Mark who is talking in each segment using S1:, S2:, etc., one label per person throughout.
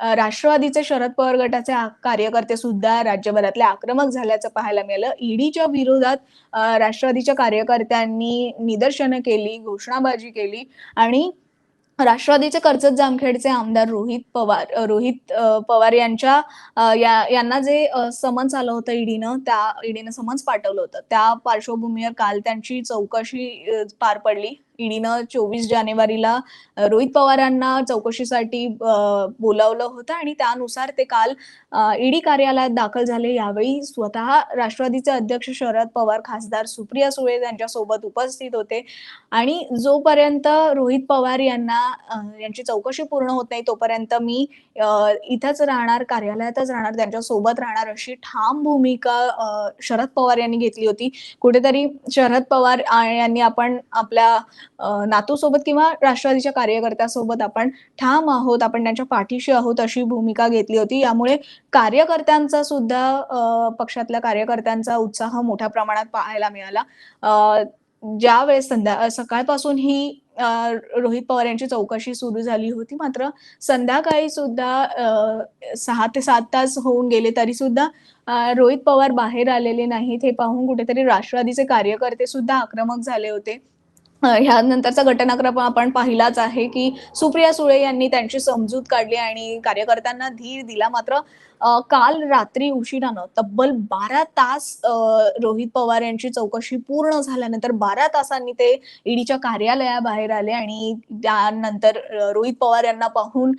S1: राष्ट्रवादीचे शरद पवार गटाचे कार्यकर्ते सुद्धा राज्यभरातले आक्रमक झाल्याचं पाहायला मिळालं. ईडीच्या विरोधात राष्ट्रवादीच्या कार्यकर्त्यांनी निदर्शनं केली घोषणाबाजी केली आणि राष्ट्रवादीचे कर्जत जामखेडचे आमदार रोहित पवार रोहित पवार यांच्या या यांना जे समन्स आलं होतं ईडीनं त्या ईडीनं समन्स पाठवलं होतं. त्या पार्श्वभूमीवर काल त्यांची चौकशी पार पडली. ईडीनं चोवीस जानेवारीला रोहित पवारांना चौकशीसाठी बोलावलं होतं आणि त्यानुसार ते काल ईडी कार्यालयात दाखल झाले. यावेळी स्वतः राष्ट्रवादीचे अध्यक्ष शरद पवार खासदार सुप्रिया सुळे यांच्यासोबत उपस्थित होते. आणि जोपर्यंत रोहित पवार यांना यांची चौकशी पूर्ण होत नाही तोपर्यंत मी इथंच राहणार कार्यालयातच राहणार त्यांच्यासोबत राहणार अशी ठाम भूमिका शरद पवार यांनी घेतली होती. कुठेतरी शरद पवार यांनी आपण आपल्या नातूसोबत किंवा राष्ट्रवादीच्या कार्यकर्त्यासोबत आपण ठाम आहोत आपण त्यांच्या पाठीशी आहोत अशी भूमिका घेतली होती. यामुळे कार्यकर्त्यांचा सुद्धा पक्षातल्या कार्यकर्त्यांचा उत्साह मोठ्या प्रमाणात पाहायला मिळाला. ज्या वेळेस संध्या सकाळपासून ही रोहित पवार यांची चौकशी सुरू झाली होती मात्र संध्याकाळी सुद्धा सहा ते सात तास होऊन गेले तरी सुद्धा रोहित पवार बाहेर आलेले नाहीत. हे पाहून कुठेतरी राष्ट्रवादीचे कार्यकर्ते सुद्धा आक्रमक झाले होते. ह्यानंतरचा घटनाक्रम आपण पाहिलाच आहे की सुप्रिया सुळे यांनी त्यांची समजूत काढली आणि कार्यकर्त्यांना धीर दिला. मात्र काल रात्री उशिरानं तब्बल बारा तास रोहित पवार यांची चौकशी पूर्ण झाल्यानंतर बारा तासांनी ते ईडीच्या कार्यालयाबाहेर आले आणि त्यानंतर रोहित पवार यांना पाहून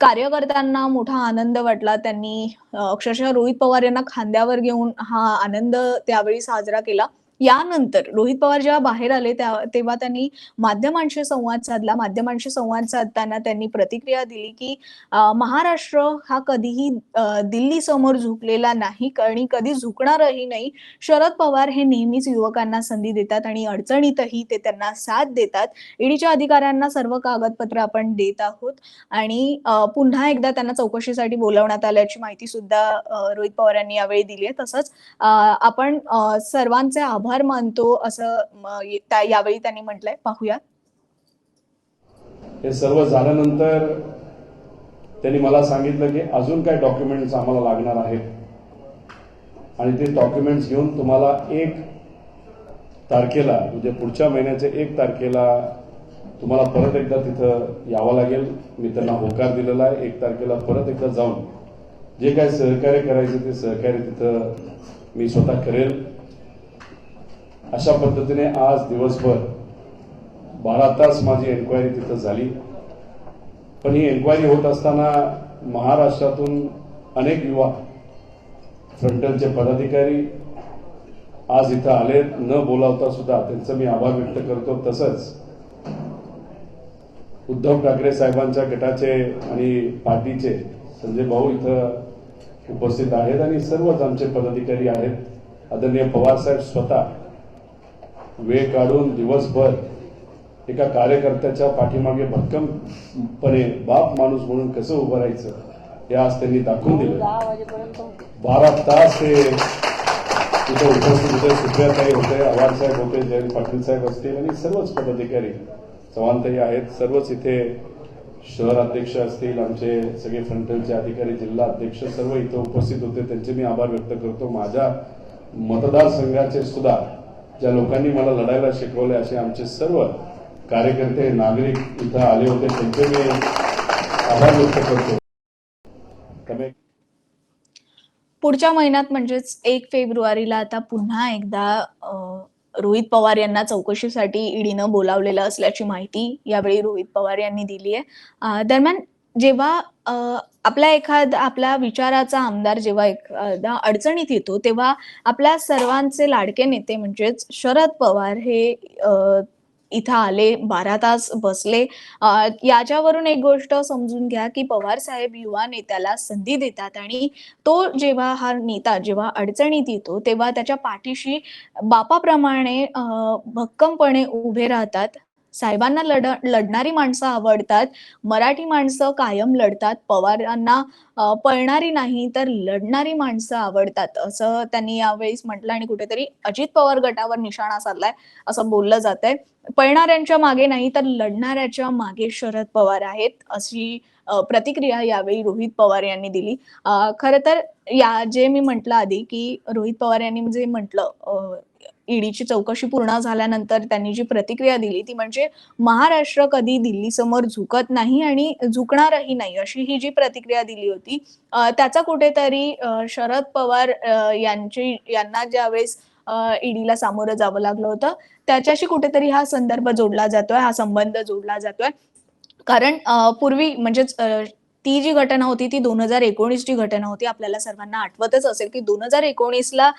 S1: कार्यकर्त्यांना मोठा आनंद वाटला. त्यांनी अक्षरशः रोहित पवार यांना खांद्यावर घेऊन हा आनंद त्यावेळी साजरा केला. यानंतर रोहित पवार जेव्हा बाहेर आले तेव्हा त्यांनी माध्यमांशी संवाद साधला. माध्यमांशी संवाद साधताना त्यांनी प्रतिक्रिया दिली की महाराष्ट्र हा कधीही दिल्ली समोर झुकलेला नाही आणि कधी झुकणारही नाही. शरद पवार हे नेहमीच युवकांना संधी देतात आणि अडचणीतही ते त्यांना साथ देतात. ईडीच्या अधिकाऱ्यांना सर्व कागदपत्र आपण देत आहोत आणि पुन्हा एकदा त्यांना चौकशीसाठी बोलवण्यात आल्याची माहिती सुद्धा रोहित पवार यांनी यावेळी दिली आहे. तसंच आपण सर्वांचे आभार मानतो असं यावेळी त्यांनी म्हटलंय. पाहूया
S2: हे सर्व झाल्यानंतर त्यांनी मला सांगितलं की अजून काय डॉक्युमेंट्स आम्हाला लागणार आहेत. आणि ते डॉक्युमेंट्स घेऊन तुम्हाला एक तारखेला म्हणजे पुढच्या महिन्याच्या एक तारखेला तुम्हाला परत एकदा तिथं यावं लागेल. मी त्यांना होकार दिलेला आहे. एक तारखेला परत एकदा जाऊन जे काय सहकार्य करायचं ते सहकार्य तिथं मी स्वतः करेल. अशा पद्धतीने आज दिवसभर बारा तास माझी एन्क्वायरी तिथं झाली. पण ही एन्क्वायरी होत असताना महाराष्ट्रातून अनेक युवा फ्रंटलचे पदाधिकारी आज इथं आले न बोलावता सुद्धा त्यांचं मी आभार व्यक्त करतो. तसंच उद्धव ठाकरे साहेबांच्या गटाचे आणि पार्टीचे संजय भाऊ इथं उपस्थित आहेत आणि सर्वच आमचे पदाधिकारी आहेत. आदरणीय पवार साहेब स्वतः वेळ काढून दिवसभर एका कार्यकर्त्याच्या पाठीमागे भक्कमपणे बाप माणूस म्हणून कसं उभं राहायचं हे आज त्यांनी दाखवून दिलं. बारा तास ते तिथे उपस्थित होते. सुप्रियाताई होते आवार साहेब होते जयंत पाटील साहेब असतील आणि सर्वच पदाधिकारी. चव्हाणताई आहेत सर्वच इथे शहर अध्यक्ष असतील आमचे सगळे फ्रंटलचे अधिकारी जिल्हा अध्यक्ष सर्व इथे उपस्थित होते. त्यांचे मी आभार व्यक्त करतो. माझ्या मतदारसंघाचे सुद्धा ज्या लोकांनी मला लढायला शिकवले असे आमचे सर्व कार्यकर्ते नागरिक इथं आले होते त्यांचे मी आभार व्यक्त करतो. त्यामुळे
S1: पुढच्या महिन्यात म्हणजेच एक फेब्रुवारीला आता पुन्हा एकदा रोहित पवार यांना चौकशीसाठी ईडीनं बोलावलेलं असल्याची माहिती यावेळी रोहित पवार यांनी दिली आहे दरम्यान जेव्हा आपला आपल्या एखाद आपल्या विचाराचा आमदार जेव्हा एखादा अडचणीत येतो तेव्हा आपल्या सर्वांचे लाडके नेते म्हणजेच शरद पवार हे इथं आले बारा तास बसले. याच्यावरून एक गोष्ट समजून घ्या की पवार साहेब युवा नेत्याला संधी देतात आणि तो जेव्हा हा नेता जेव्हा अडचणीत येतो तेव्हा त्याच्या पाठीशी बापाप्रमाणे भक्कमपणे उभे राहतात. साहेबांना लढ लढणारी माणसं आवडतात मराठी माणसं कायम लढतात पवारांना पळणारी नाही तर लढणारी माणसं आवडतात असं त्यांनी यावेळेस म्हटलं आणि कुठेतरी अजित पवार गटावर निशाणा साधलाय असं बोललं जात आहे पळणाऱ्यांच्या मागे नाही तर लढणाऱ्याच्या मागे शरद पवार आहेत अशी प्रतिक्रिया यावेळी रोहित पवार यांनी दिली. खर तर या जे मी म्हंटल आधी की रोहित पवार यांनी जे म्हटलं ईडीची चौकशी पूर्ण झाल्यानंतर त्यांनी जी प्रतिक्रिया दिली ती म्हणजे महाराष्ट्र कधी दिल्ली समोर झुकत नाही आणि झुकणारही नाही अशी ही जी प्रतिक्रिया दिली होती त्याचा कुठेतरी शरद पवार यांची यांना ज्यावेळेस ईडीला सामोरं जावं लागलं होतं त्याच्याशी कुठेतरी हा संदर्भ जोडला जातोय हा संबंध जोडला जातोय. कारण पूर्वी म्हणजेच ती जी घटना होती ती दोन हजार एकोणीसची घटना होती. आपल्याला सर्वांना आठवतच असेल की दोन हजार एकोणीसला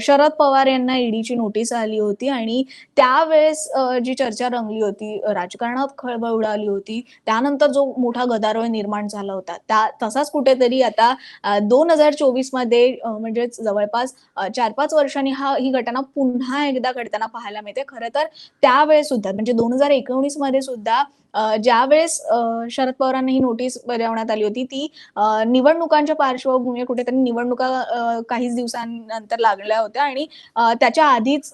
S1: शरद पवार यांना ईडीची नोटीस आली होती आणि त्यावेळेस जी चर्चा रंगली होती राजकारणात खळबळ उडाली होती. त्यानंतर जो मोठा गदारोळ निर्माण झाला होता. त्या तसाच कुठेतरी आता दोन हजार चोवीसमध्ये म्हणजेच जवळपास चार पाच वर्षांनी हा ही घटना पुन्हा एकदा घडताना पाहायला मिळते. खरं तर त्यावेळेस सुद्धा म्हणजे दोन हजार एकोणीसमध्ये सुद्धा ज्यावेळेस शरद पवारांना ही नोटीस बजावण्यात आली होती ती निवडणुकांच्या पार्श्वभूमीवर कुठेतरी निवडणुका काहीच दिवसांनंतर लागल्या होत्या आणि त्याच्या आधीच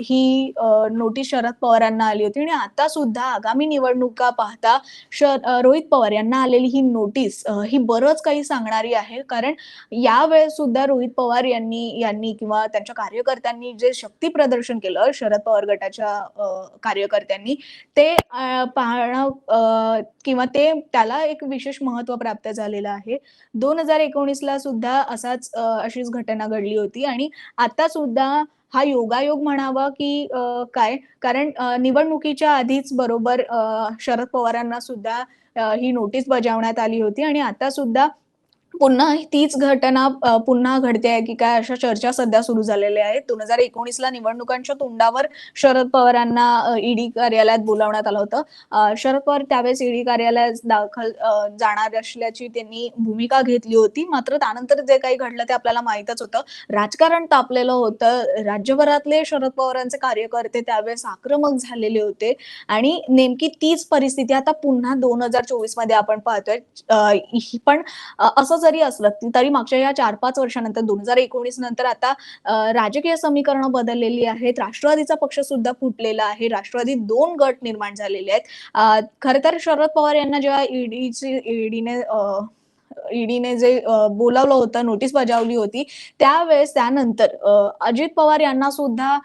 S1: ही नोटीस शरद पवारांना आली होती आणि आता सुद्धा आगामी निवडणुका पाहता शर रोहित पवार यांना आलेली ही नोटीस ही बरंच काही सांगणारी आहे. कारण यावेळेस सुद्धा रोहित पवार यांनी यांनी किंवा त्यांच्या कार्यकर्त्यांनी जे शक्ती प्रदर्शन केलं शरद पवार गटाच्या कार्यकर्त्यांनी ते पहा कारण किंवा ते त्याला एक विशेष महत्त्व प्राप्त झालेलं आहे. दोन हजार एकोणीसला सुद्धा असाच अशीच घटना घडली होती आणि आता सुद्धा हा योगायोग म्हणावा की काय? कारण निवडणुकीच्या आधीच बरोबर शरद पवारांना सुद्धा ही नोटीस बजावण्यात आली होती आणि आता सुद्धा पुन्हा तीच घटना पुन्हा घडते आहे की काय अशा चर्चा सध्या सुरू झालेल्या आहेत. 2019ला निवडणुकांच्या तोंडावर शरद पवारांना ईडी कार्यालयात बोलावण्यात आलं होतं. शरद पवार त्यावेळेस ईडी कार्यालयात दाखल जाणार असल्याची त्यांनी भूमिका घेतली होती. मात्र त्यानंतर जे काही घडलं ते आपल्याला माहितच होतं. राजकारण तापलेलं होतं. राज्यभरातले शरद पवारांचे कार्यकर्ते त्यावेळेस आक्रमक झालेले होते आणि नेमकी तीच परिस्थिती आता पुन्हा 2024 मध्ये आपण पाहतोय. ही पण असं जरी असलं तरी मागच्या या चार पाच वर्षानंतर दोन हजार एकोणीस नंतर आता राजकीय समीकरणं बदललेली आहेत. राष्ट्रवादीचा पक्ष सुद्धा फुटलेला आहे. राष्ट्रवादी दोन गट निर्माण झालेले आहेत. खरं खर तर शरद पवार यांना जेव्हा ईडीची ईडीने ईडीने जे बोलावलं होतं नोटीस बजावली होती त्यावेळेस त्यानंतर अजित पवार यांना सुद्धा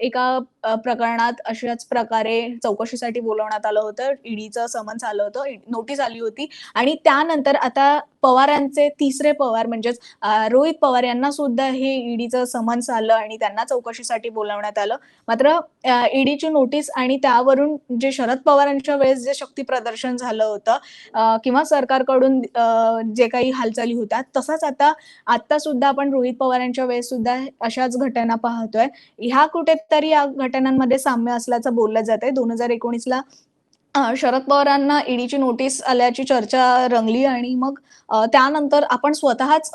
S1: एका प्रकरणात अशाच प्रकारे चौकशीसाठी बोलवण्यात आलं होतं. ईडीचं समन्स आलं होतं नोटीस आली होती. आणि त्यानंतर आता पवारांचे तिसरे पवार म्हणजेच रोहित पवार यांना सुद्धा हे ईडीचं समन्स आलं आणि त्यांना चौकशीसाठी बोलावण्यात आलं. मात्र ईडीची नोटीस आणि त्यावरून जे शरद पवारांच्या वेळेस जे शक्ती प्रदर्शन झालं होतं किंवा सरकारकडून जे काही हालचाली होत्या तसाच आता आता सुद्धा आपण रोहित पवारांच्या वेळेस सुद्धा अशाच घटना पाहतोय. ह्या कुठेतरी या घटनांमध्ये साम्य असल्याचं बोललं जात आहे दोन हजार एकोणीसला शरद पवारांना ईडीची नोटीस आल्याची चर्चा रंगली आणि मग त्यानंतर आपण स्वतःच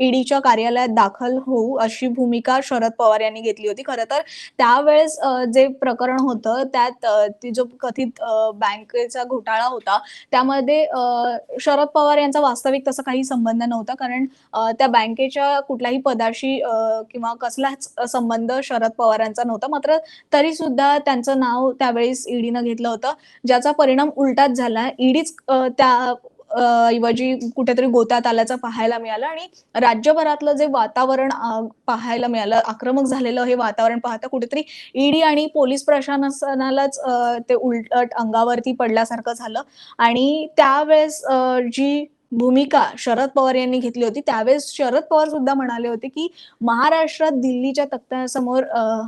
S1: ईडीच्या कार्यालयात दाखल होऊ अशी भूमिका शरद पवार यांनी घेतली होती. खरं तर त्यावेळेस जे प्रकरण होतं त्यात ती जो कथित बँकेचा घोटाळा होता त्यामध्ये शरद पवार यांचा वास्तविक तसा काही संबंध नव्हता. कारण त्या बँकेच्या कुठल्याही पदाशी किंवा कसलाच संबंध शरद पवारांचा नव्हता. मात्र तरी सुद्धा त्यांचं नाव त्यावेळेस ईडीनं घेतलं होतं. ज्याचा परिणाम उलटाच झाला. ईडीच त्या ऐवजी कुठेतरी गोत्यात आल्याचं पाहायला मिळालं आणि राज्यभरातलं जे वातावरण पाहायला मिळालं, आक्रमक झालेलं हे वातावरण पाहता कुठेतरी ईडी आणि पोलीस प्रशासनालाच ते उलट अंगावरती पडल्यासारखं झालं. आणि त्यावेळेस जी भूमिका शरद पवार यांनी घेतली होती, त्यावेळेस शरद पवार सुद्धा म्हणाले होते, की महाराष्ट्रात दिल्लीच्या तक्त्यासमोर अ,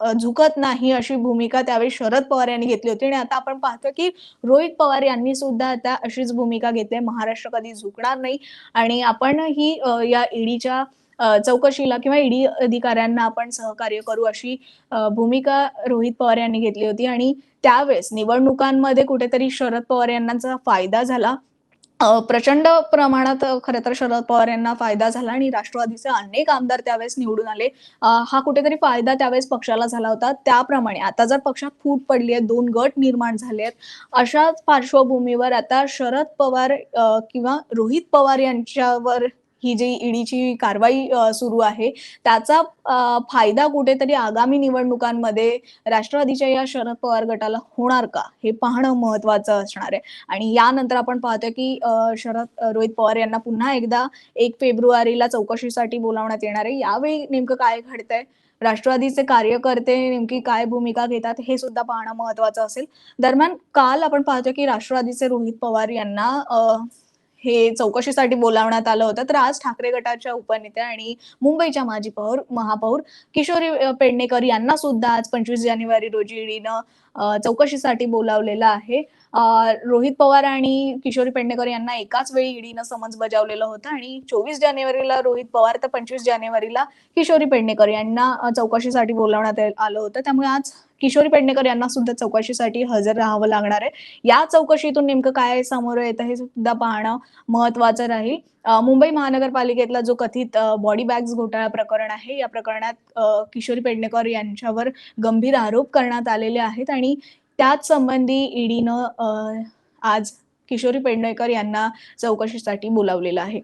S1: झुकत नाही अशी भूमिका त्यावेळी शरद पवार यांनी घेतली होती आणि आता आपण पाहतो की रोहित पवार यांनी सुद्धा आता अशीच भूमिका घेतली आहे. महाराष्ट्र कधी झुकणार नाही आणि आपण ही या ईडीच्या चौकशीला किंवा ईडी अधिकाऱ्यांना आपण सहकार्य करू अशी भूमिका रोहित पवार यांनी घेतली होती आणि त्यावेळेस निवडणुकांमध्ये कुठेतरी शरद पवार यांनाचा फायदा झाला. प्रचंड प्रमाणात खरं तर शरद पवार यांना फायदा झाला आणि राष्ट्रवादीचे अनेक आमदार त्यावेळेस निवडून आले. हा कुठेतरी फायदा त्यावेळेस पक्षाला झाला होता. त्याप्रमाणे आता जर पक्षात फूट पडली आहे, दोन गट निर्माण झाले आहेत. अशाच पार्श्वभूमीवर आता शरद पवार किंवा रोहित पवार यांच्यावर ही जी ईडीची कारवाई सुरू आहे त्याचा फायदा कुठेतरी आगामी निवडणुकांमध्ये राष्ट्रवादीच्या या शरद पवार गटाला होणार का? हे पाहणं महत्वाचं असणार आहे. आणि यानंतर आपण पाहतोय की शरद रोहित पवार यांना पुन्हा एकदा एक फेब्रुवारीला चौकशीसाठी बोलावण्यात येणार आहे. यावेळी नेमकं काय घडतंय? राष्ट्रवादीचे कार्यकर्ते नेमकी काय भूमिका घेतात? हे सुद्धा पाहणं महत्वाचं असेल. दरम्यान काल आपण पाहतो की राष्ट्रवादीचे रोहित पवार यांना हे चौकशीसाठी बोलावण्यात आलं होतं. तर आज ठाकरे गटाच्या उपनेत्या आणि मुंबईच्या माजी पौर महापौर किशोरी पेडणेकर यांना सुद्धा आज पंचवीस जानेवारी रोजी ईडीनं चौकशीसाठी बोलावलेलं आहे. रोहित पवार आणि किशोरी पेडणेकर यांना एकाच वेळी ईडीनं समन्स बजावलेलं होतं आणि चोवीस जानेवारीला रोहित पवार तर पंचवीस जानेवारीला किशोरी पेडणेकर यांना चौकशीसाठी बोलावण्यात आलं होतं. त्यामुळे आज किशोरी पेडणेकर यांना सुद्धा चौकशीसाठी हजर राहावं लागणार आहे. या चौकशीतून नेमकं काय समोर येतं हे सुद्धा पाहणं महत्वाचं राहील. मुंबई महानगरपालिकेतला जो कथित बॉडी बॅग्स घोटाळा प्रकरण आहे या प्रकरणात किशोरी पेडणेकर यांच्यावर गंभीर आरोप करण्यात आलेले आहेत आणि त्याच संबंधी ईडीनं आज किशोरी पेडणेकर यांना चौकशीसाठी बोलावलेलं आहे.